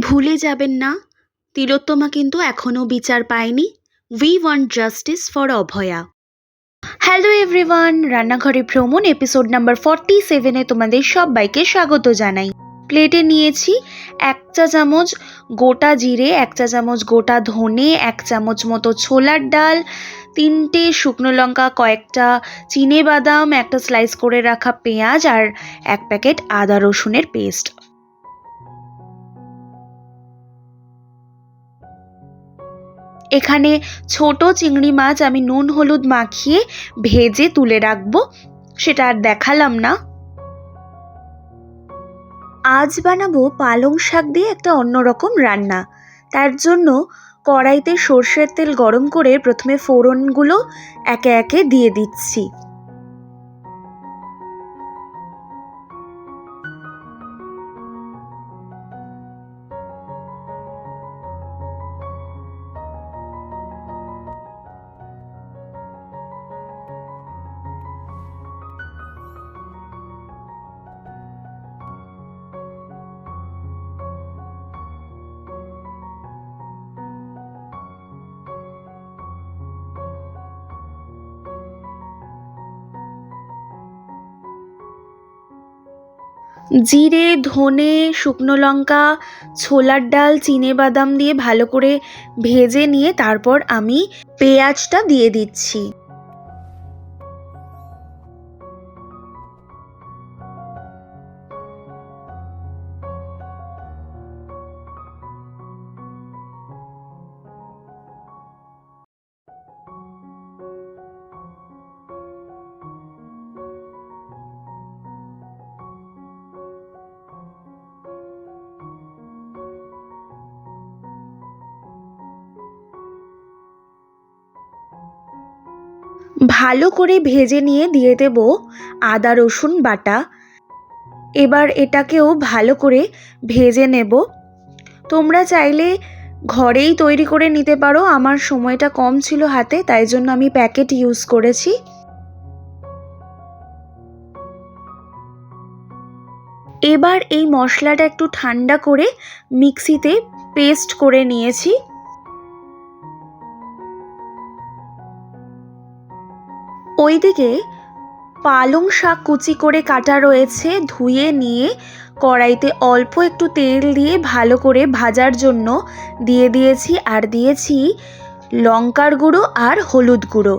ভুলে যাবেন না। তিলোত্তমা কিন্তু এখনও বিচার পায়নি। We want justice for Abhaya. Hello everyone রান্নাঘরে ভ্রমণ এপিসোড নাম্বার ফর্টি সেভেনে তোমাদের সবাইকে স্বাগত জানাই। প্লেটে নিয়েছি এক চা চামচ গোটা জিরে, এক চা চামচ গোটা ধনে, এক চামচ মতো ছোলার ডাল, তিনটে শুকনো লঙ্কা, কয়েকটা চিনে বাদাম, একটা স্লাইস করে রাখা পেঁয়াজ আর এক প্যাকেট আদা রসুনের পেস্ট এখানে ছোট চিংড়ি মাছ আমি নুন, হলুদ মাখিয়ে ভেজে তুলে রাখব। সেটা আর দেখালাম না। আজ বানাবো পালং শাক দিয়ে একটা অন্যরকম রান্না। তার জন্য কড়াইতে সর্ষের তেল গরম করে প্রথমে ফোড়নগুলো একে একে দিয়ে দিচ্ছি। জিরে, ধনে, শুকনো লঙ্কা, ছোলার ডাল, চিনে বাদাম দিয়ে ভালো করে ভেজে নিয়ে তারপর আমি পেঁয়াজটা দিয়ে দিচ্ছি। ভালো করে ভেজে নিয়ে দিয়ে দেব আদা, রসুন বাটা। এবার এটাকেও ভালো করে ভেজে নেব। তোমরা চাইলে ঘরেই তৈরি করে নিতে পারো, আমার সময়টা কম ছিল হাতে, তাই জন্য আমি প্যাকেট ইউজ করেছি। এবার এই মশলাটা একটু ঠান্ডা করে মিক্সিতে পেস্ট করে নিয়েছি। ওইদিকে পালং শাক কুচি করে কাটা রয়েছে, ধুয়ে নিয়ে কড়াইতে অল্প একটু তেল দিয়ে ভালো করে ভাজার জন্য দিয়ে দিয়েছি আর দিয়েছি লঙ্কার গুঁড়ো আর হলুদ গুঁড়ো।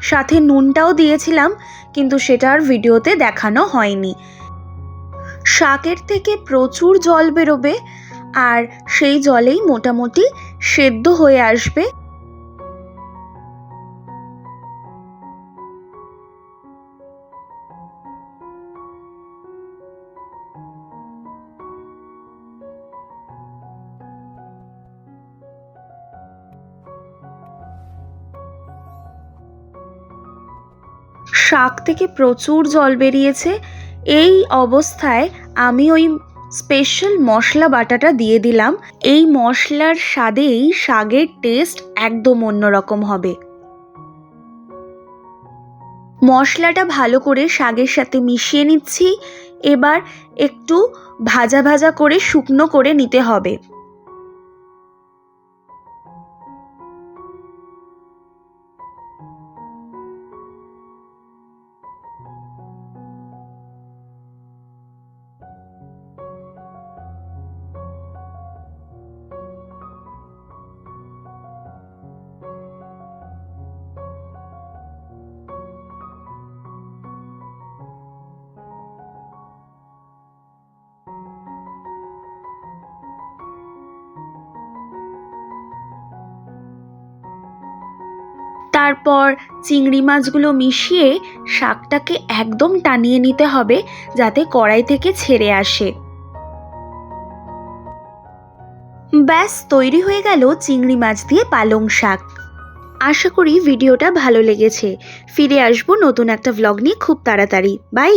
সাথে নুনটাও দিয়েছিলাম, কিন্তু সেটা আর ভিডিওতে দেখানো হয়নি। শাকের থেকে প্রচুর জল বেরোবে আর সেই জলেই মোটামুটি সেদ্ধ হয়ে আসবে। শাক থেকে প্রচুর জল বেরিয়েছে। এই অবস্থায় আমি ওই স্পেশাল মশলা বাটাটা দিয়ে দিলাম। এই মশলার স্বাদেই শাকের টেস্ট একদম অন্যরকম হবে। মশলাটা ভালো করে শাকের সাথে মিশিয়ে নিচ্ছি। এবার একটু ভাজা ভাজা করে শুকনো করে নিতে হবে। তারপর চিংড়ি মাছগুলো মিশিয়ে শাকটাকে একদম টানিয়ে নিতে হবে যাতে কড়াই থেকে ছেড়ে আসে। ব্যাস, তৈরি হয়ে গেল চিংড়ি মাছ দিয়ে পালং শাক। আশা করি ভিডিওটা ভালো লেগেছে। ফিরে আসব নতুন একটা ভ্লগ নিয়ে খুব তাড়াতাড়ি। বাই!